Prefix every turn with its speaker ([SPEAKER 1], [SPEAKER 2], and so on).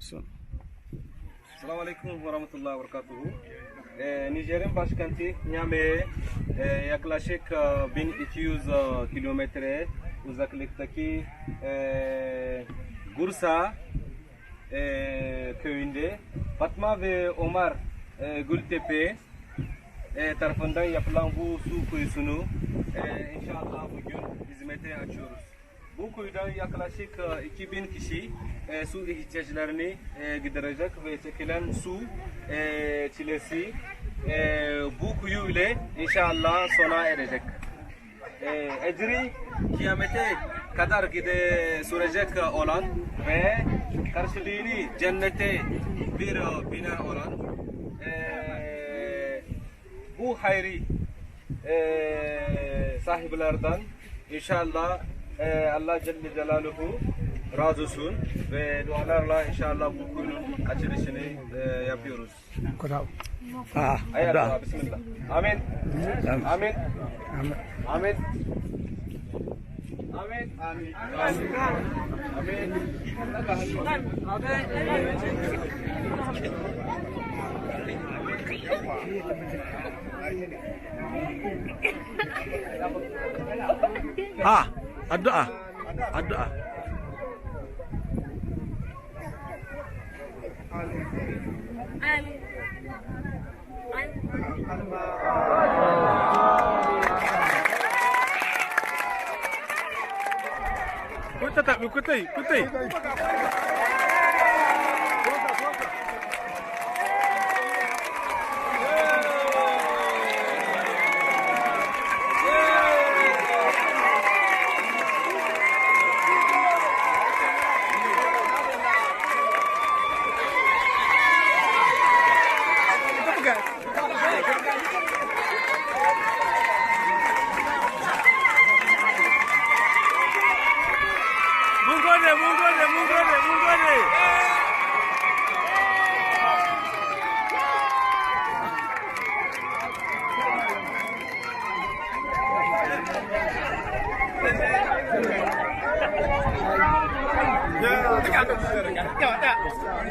[SPEAKER 1] Selamun Aleyküm ve Rahmetullahi ve Berekatuhu. Ee, Nijer'in başkenti Niamey e, yaklaşık e, 1200 e, kilometre uzaklıktaki e, Gursa e, köyünde Fatma ve Omar e, Gültepe e, tarafından yapılan bu su kuyusunu e, inşallah bugün hizmete açıyoruz. Bu kuyudan yaklaşık e, 2000 kişi e, su ihtiyaçlarını e, giderecek ve çekilen su e, çilesi e, bu kuyu ile inşallah sona erecek. E, ecri kıyamete kadar gide sürecek olan ve karşılığını cennete bir e, bina olan e, bu hayri e, sahiplerden inşallah e, Allah Celle Celaluhu razı olsun ve dualarla inşallah bu kuyunun açılışını e, yapıyoruz.
[SPEAKER 2] Kurang. Ah, dah.
[SPEAKER 1] doa, Bismillah. Amin.
[SPEAKER 2] Amin.
[SPEAKER 1] Amin.
[SPEAKER 2] Amin.
[SPEAKER 1] Amin. Amin. Amin. Amin.
[SPEAKER 2] Ada ah. Ada ah. Kutai, kutai. Kutai, kutai. gole, un gole, un gole, un gole. Yeah, I